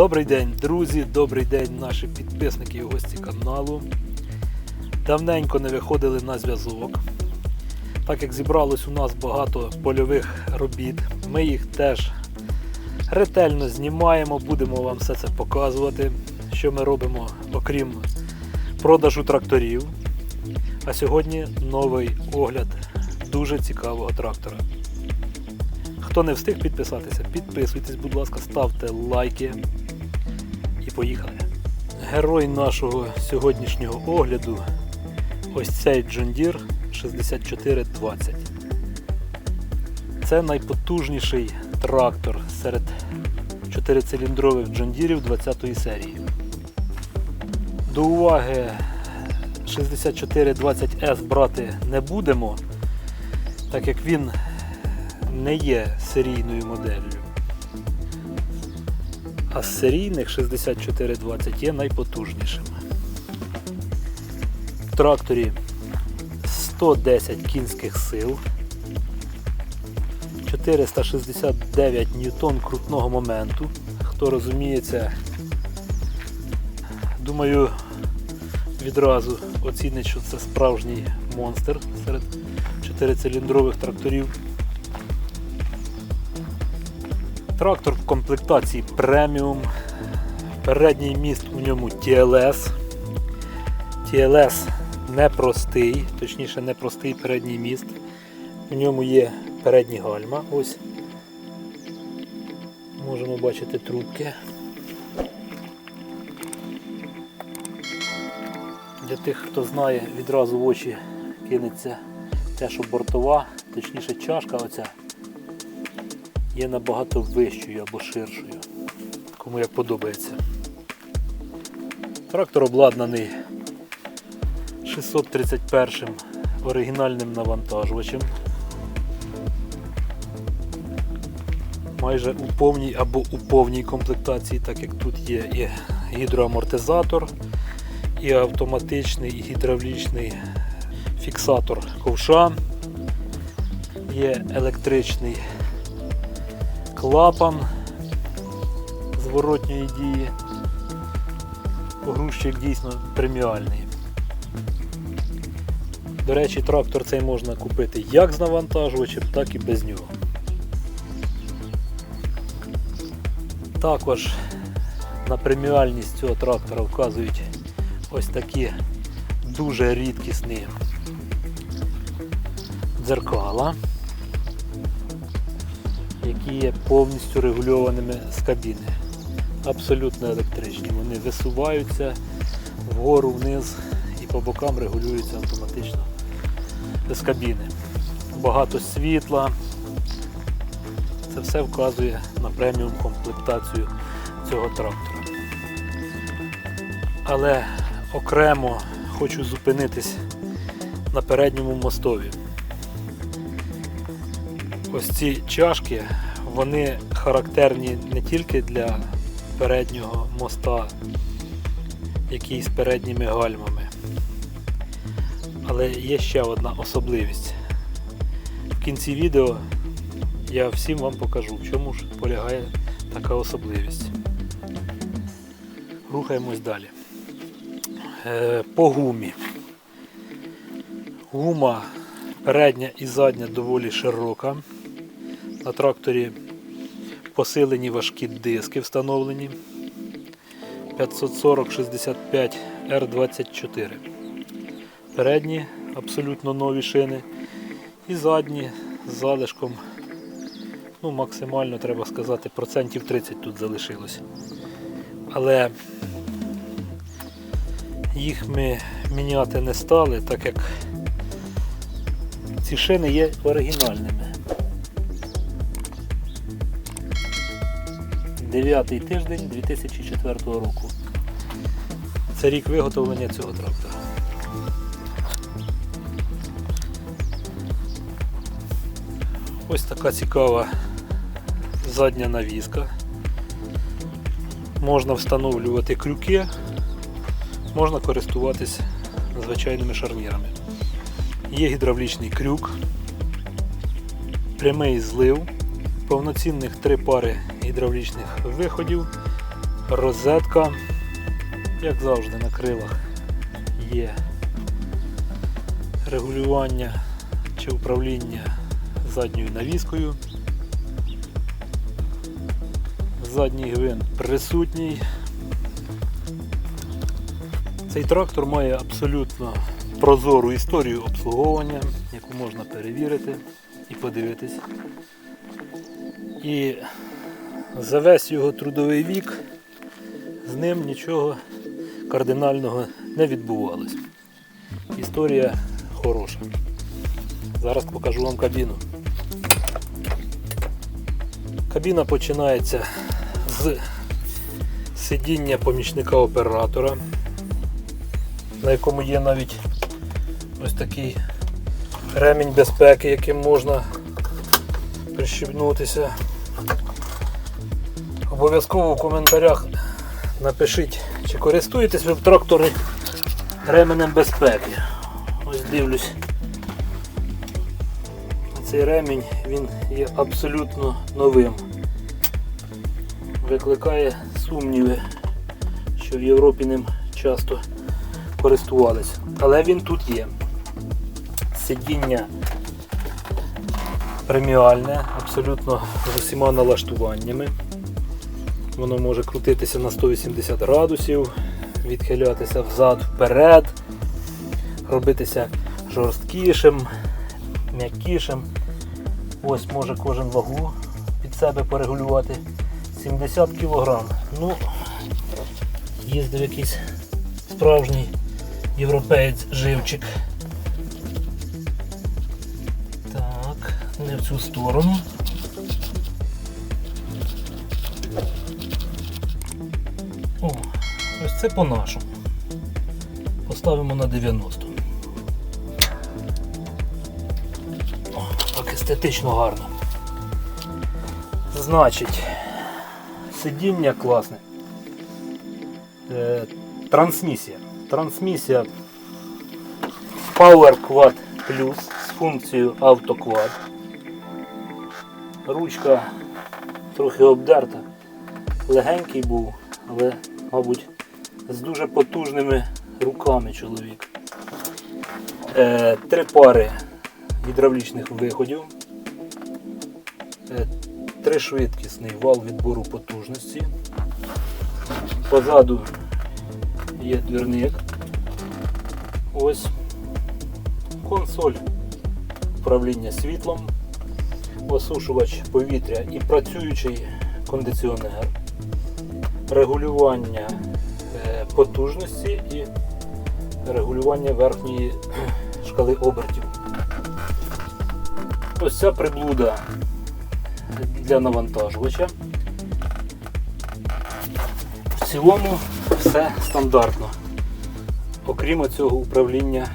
Добрий день, друзі, добрий день, наші підписники і гості каналу. Давненько не виходили на зв'язок. Так як зібралось у нас багато польових робіт, ми їх теж ретельно знімаємо, будемо вам все це показувати, що ми робимо, окрім продажу тракторів. А сьогодні новий огляд дуже цікавого трактора. Хто не встиг підписатися, підписуйтесь, будь ласка, ставте лайки і поїхали. Герой нашого сьогоднішнього огляду ось цей Deere 6420. Це найпотужніший трактор серед чотирициліндрових John Deere 20 серії. До уваги 6420S брати не будемо, так як він не є серійною моделлю. А з серійних 6420 є найпотужнішим. В тракторі 110 кінських сил, 469 ньютон крутного моменту. Хто розуміється, думаю, відразу оцінить, що це справжній монстр серед 4-циліндрових тракторів. Трактор в комплектації преміум. Передній міст у ньому TLS. TLS непростий, точніше непростий передній міст. У ньому є передні гальма. Ось. Можемо бачити трубки. Для тих, хто знає, відразу в очі кинеться те, що бортова, точніше чашка оця є набагато вищою або ширшою, кому як подобається. Трактор обладнаний 631 оригінальним навантажувачем. Майже у повній або у повній комплектації, так як тут є і гідроамортизатор, і автоматичний, і гідравлічний фіксатор ковша, є електричний клапан зворотньої дії. Погрузчик дійсно преміальний. До речі, трактор цей можна купити як з навантажувачем, так і без нього. Також на преміальність цього трактора вказують ось такі дуже рідкісні дзеркала які є повністю регульованими з кабіни. Абсолютно електричні. Вони висуваються вгору, вниз і по бокам регулюються автоматично з кабіни. Багато світла. Це все вказує на преміум комплектацію цього трактора. Але окремо хочу зупинитись на передньому мостові. Ось ці чашки, вони характерні не тільки для переднього моста, який з передніми гальмами, але є ще одна особливість. В кінці відео я всім вам покажу, в чому ж полягає така особливість. Рухаємось далі. Е, По гумі. Гума передня і задня доволі широка. На тракторі посилені важкі диски встановлені 540-65 R24. Передні абсолютно нові шини і задні з залишком, ну максимально треба сказати, процентів 30 тут залишилось. Але їх ми міняти не стали, так як ці шини є оригінальними. Дев'ятий тиждень 2004 року. Це рік виготовлення цього трактора. Ось така цікава задня навіска. Можна встановлювати крюки, можна користуватись звичайними шарнірами. Є гідравлічний крюк, прямий злив, повноцінних три пари гідравлічних виходів розетка, як завжди на крилах є регулювання чи управління задньою навіскою. Задній гвинт присутній. Цей трактор має абсолютно прозору історію обслуговування, яку можна перевірити і подивитись. І за весь його трудовий вік з ним нічого кардинального не відбувалось. Історія хороша. Зараз покажу вам кабіну. Кабіна починається з сидіння помічника оператора, на якому є навіть ось такий ремінь безпеки, яким можна прищібнутися. Обов'язково в коментарях напишіть, чи користуєтесь ви в тракторі ременем безпеки. Ось дивлюсь. Цей ремінь він є абсолютно новим. Викликає сумніви, що в Європі ним часто користувалися. Але він тут є. Сидіння преміальне, абсолютно з усіма налаштуваннями. Воно може крутитися на 180 градусів, відхилятися взад, вперед, робитися жорсткішим, м'якішим. Ось може кожен вагу під себе порегулювати. 70 кг. Ну, їздив якийсь справжній європеєць живчик. Так, не в цю сторону. Це по-нашому. Поставимо на 90. О, так естетично гарно. Значить, сидіння класне. Е, трансмісія. Трансмісія Power Quad Plus з функцією Auto Quad. Ручка трохи обдерта. Легенький був, але, мабуть, з дуже потужними руками чоловік. Е, три пари гідравлічних виходів. Е, тришвидкісний вал відбору потужності. Позаду є двірник. Ось консоль управління світлом, осушувач повітря і працюючий кондиціонер, регулювання потужності і регулювання верхньої шкали обертів. Ось ця приблуда для навантажувача. В цілому все стандартно, окрім цього управління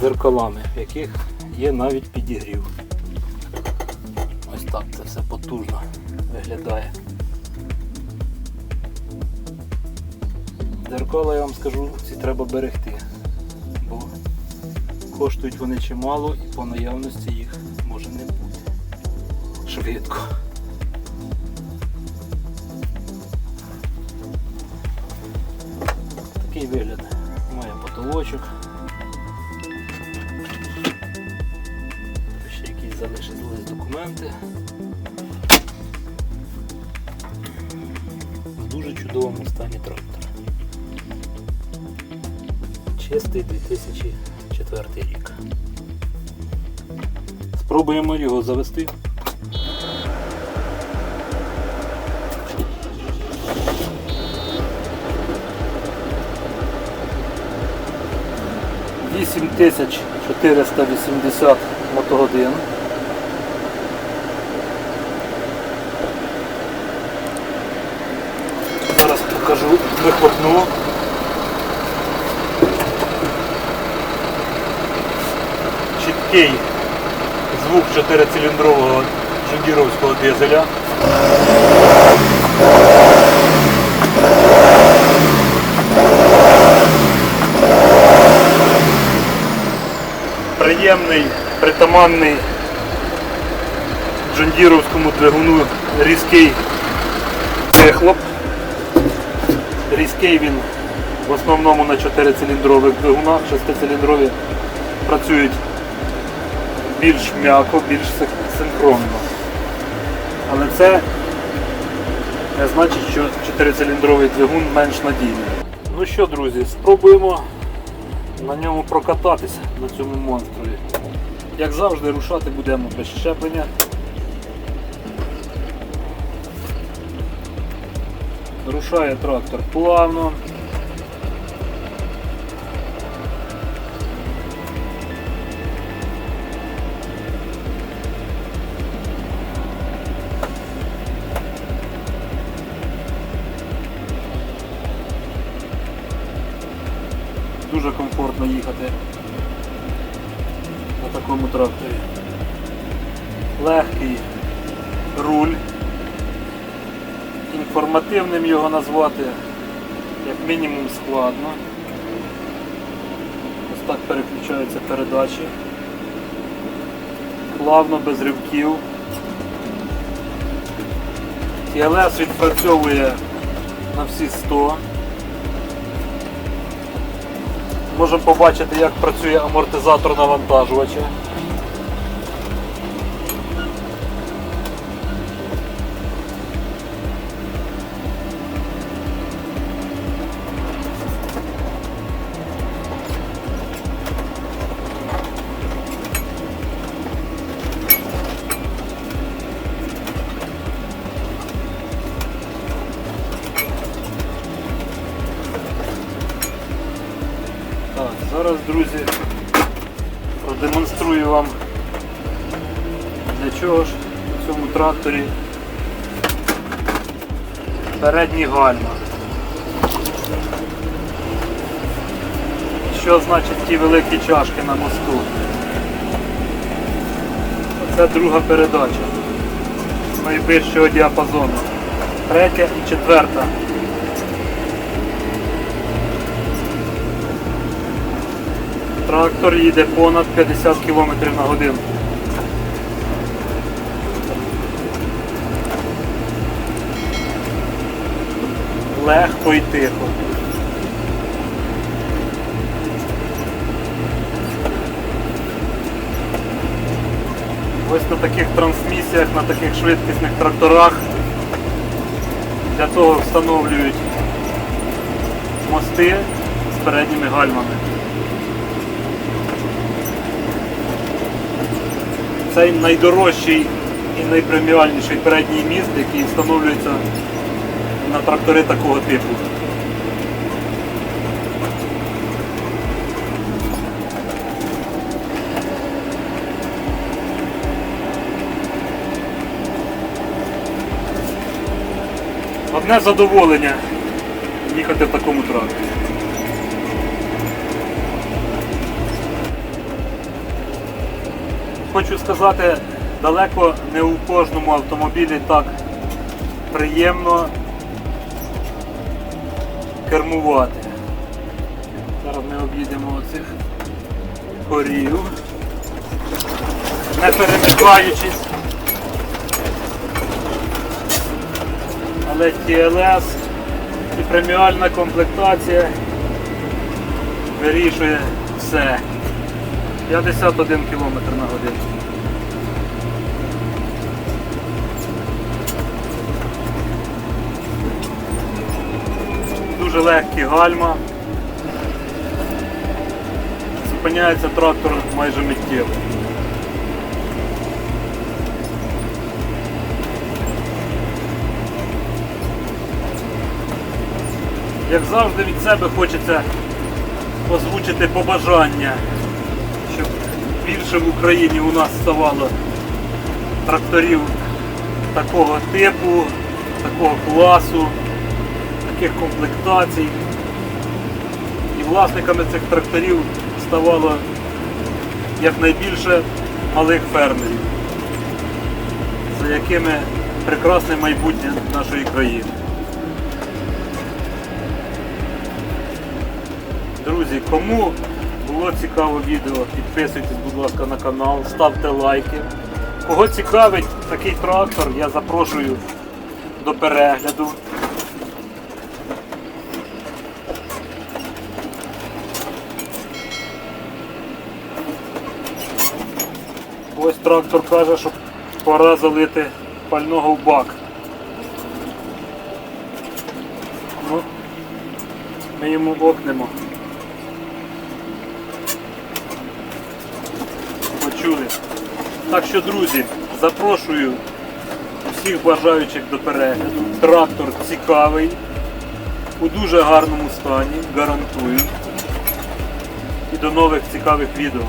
дзеркалами, в яких є навіть підігрів. Ось так це все потужно виглядає. Дзеркала, я вам скажу, ці треба берегти, бо коштують вони чимало і по наявності їх може не бути швидко. Такий вигляд має потолочок. Ще якісь залишились документи. В дуже чудовому стані трактор. 2006-2004 рік. Спробуємо його завести. Вісім тисяч чотириста вісімдесят мотогодин. Зараз покажу вихлопну. Чіткий звук 4-циліндрового джундіровського дизеля. Приємний, притаманний джундіровському двигуну різкий вихлоп. Різкий він в основному на 4-циліндрових двигунах, 6-циліндрові працюють більш м'яко, більш синхронно. Але це не значить, що 4-циліндровий двигун менш надійний. Ну що, друзі, спробуємо на ньому прокататися на цьому монстрові. Як завжди, рушати будемо без щеплення. Рушає трактор плавно. Тракторі. Легкий руль. Інформативним його назвати як мінімум складно. Ось так переключаються передачі. Плавно, без ривків. TLS відпрацьовує на всі 100. Можемо побачити, як працює амортизатор навантажувача. Чого ж у цьому тракторі передні гальма. Що значить ті великі чашки на мосту? Це друга передача найвищого діапазону. Третя і четверта. Трактор їде понад 50 км на годину. Легко і тихо. Ось на таких трансмісіях, на таких швидкісних тракторах для того встановлюють мости з передніми гальмами. Це найдорожчий і найпреміальніший передній міст, який встановлюється на трактори такого типу. Одне задоволення їхати в такому тракторі. Хочу сказати, далеко не у кожному автомобілі так приємно кермувати. Зараз ми об'їдемо оцих корів, не перемикаючись. Але TLS і преміальна комплектація вирішує все. 51 км на годину. Дуже легкі гальма. Зупиняється трактор майже миттєво. Як завжди від себе хочеться озвучити побажання, щоб більше в Україні у нас ставало тракторів такого типу, такого класу, таких комплектацій. І власниками цих тракторів ставало якнайбільше малих фермерів, за якими прекрасне майбутнє нашої країни. Друзі, кому було цікаво відео, підписуйтесь, будь ласка, на канал, ставте лайки. Кого цікавить такий трактор, я запрошую до перегляду. Ось трактор каже, що пора залити пального в бак. Ну, ми йому окнемо. Почули. Так що, друзі, запрошую всіх бажаючих до перегляду. Трактор цікавий, у дуже гарному стані, гарантую. І до нових цікавих відео.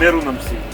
Миру нам всім!